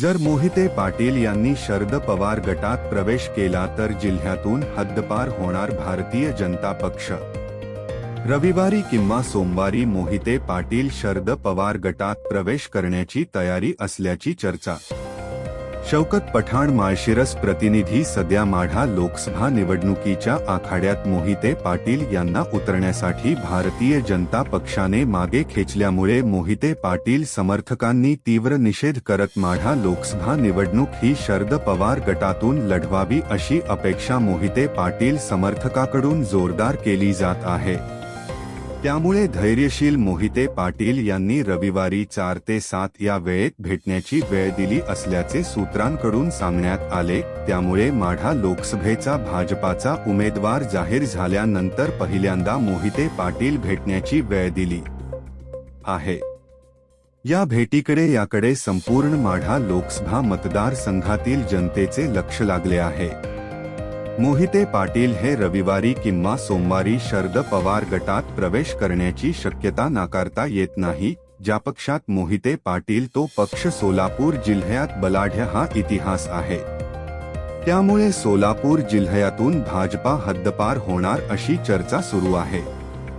जर मोहिते पाटील यांनी शरद पवार गटात प्रवेश केला तर जिल्ह्यातून हद्दपार होणार भारतीय जनता पक्ष. रविवारी किंवा सोमवारी मोहिते पाटील शरद पवार गटात प्रवेश करण्याची तयारी असल्याची चर्चा. शौकत पठाण माळशिरस प्रतिनिधी सध्या माढा लोकसभा निवडणुकीच्या आखाड्यात मोहिते पाटील यांना उतरण्यासाठी भारतीय जनता पक्षाने मागे खेचल्यामुळे मोहिते पाटील समर्थकांनी तीव्र निषेध करत माढा लोकसभा निवडणूक ही शरद पवार गटातून लढवावी अशी अपेक्षा मोहिते पाटील समर्थकाकडून जोरदार केली जात आहे. त्यामुळे धैर्यशील मोहिते पाटील यांनी रविवारी चार ते सात या वेळेत भेटण्याची वेळ दिली असल्याचे सूत्रांकडून सांगण्यात आले. त्यामुळे माढा लोकसभेचा भाजपाचा उमेदवार जाहीर झाल्यानंतर पहिल्यांदा मोहिते पाटील भेटण्याची वेळ दिली आहे. या भेटीकडे याकडे संपूर्ण माढा लोकसभा मतदारसंघातील जनतेचे लक्ष लागले आहे. मोहिते पाटील हे रविवारी किंवा सोमवारी शरद पवार गटात प्रवेश करण्याची शक्यता नाकारता येत नाही. ज्या पक्षात मोहिते पाटील तो पक्ष सोलापूर जिल्ह्यात बलाढ्य हा इतिहास आहे. त्यामुळे सोलापूर जिल्ह्यातून भाजपा हद्दपार होणार अशी चर्चा सुरू आहे.